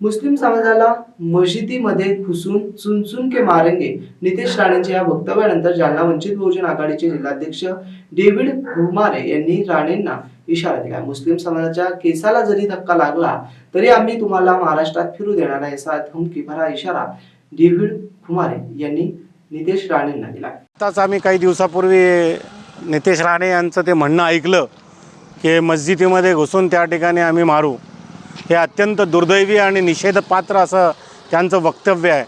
मुस्लिम समाजाला मशिदीमध्ये घुसून चुनचुन के मारेंगे. नितेश राणेंच्या या वक्तव्यानंतर जालना वंचित बहुजन आघाडीचे जिल्हाध्यक्ष डेव्हिड घुमारे यांनी राणेंना इशारा दिला. मुस्लिम समाजाच्या केसाला जरी धक्का लागला तरी आम्ही तुम्हाला महाराष्ट्रात फिरू देणार नाही असा धमकी भरा इशारा डेव्हिड घुमारे यांनी नितेश राणेंना दिला. आताच आम्ही काही दिवसापूर्वी नितेश राणे यांचं ते म्हणणं ऐकलं की मस्जिदीमध्ये घुसून त्या ठिकाणी आम्ही मारू. हे अत्यंत दुर्दैवी आणि निषेधपात्र असं त्यांचं वक्तव्य आहे.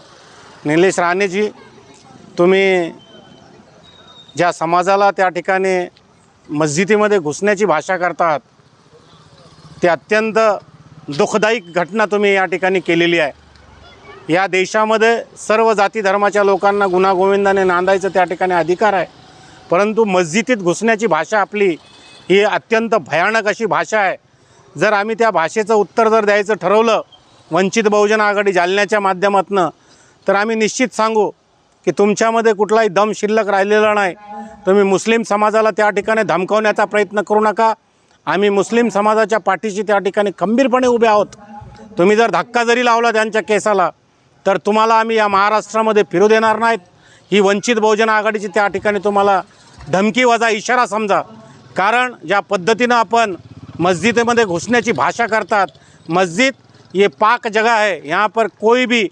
निलेश राणेजी तुम्ही ज्या समाजाला त्या ठिकाणी मस्जिदीमध्ये घुसण्याची भाषा करतात ते अत्यंत दुःखदायी घटना तुम्ही या ठिकाणी केलेली आहे. या देशामध्ये सर्व जाती धर्माच्या लोकांना गुन्हागोविंदाने नांदायचं त्या ठिकाणी अधिकार आहे. परंतु मस्जिदीत घुसण्याची भाषा आपली ही अत्यंत भयानक अशी भाषा आहे. जर आम्ही त्या भाषेचं उत्तर जर द्यायचं ठरवलं वंचित बहुजन आघाडी जालन्याच्या माध्यमातून तर आम्ही निश्चित सांगू की तुमच्यामध्ये कुठलाही दम शिल्लक राहिलेला नाही. तुम्ही मुस्लिम समाजाला त्या ठिकाणी धमकावण्याचा प्रयत्न करू नका. आम्ही मुस्लिम समाजाच्या पाठीशी त्या ठिकाणी खंबीरपणे उभे आहोत. तुम्ही जर धक्का जरी लावला त्यांच्या केसाला तर तुम्हाला आम्ही या महाराष्ट्रामध्ये फिरू देणार नाहीत. ही वंचित बहुजन आघाडीची त्या ठिकाणी तुम्हाला धमकी वजा इशारा समजा. कारण ज्या पद्धतीनं आपण मस्जिदमध्ये घुसण्याची भाषा करतात. मस्जिद ये पाक जगह है. यहाँ पर कोई भी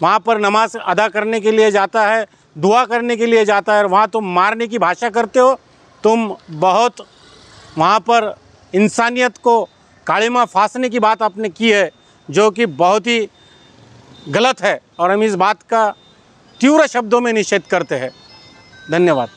वहाँ पर नमाज़ अदा करने के लिए जाता है, दुआ करने के लिए जाता है और वहाँ तुम मारने की भाषा करते हो, तुम बहुत वहाँ पर इंसानियत को कालिमा फांसने की बात आपने की है, जो कि बहुत ही गलत है और हम इस बात का तीव्र शब्दों में निषेध करते हैं। धन्यवाद।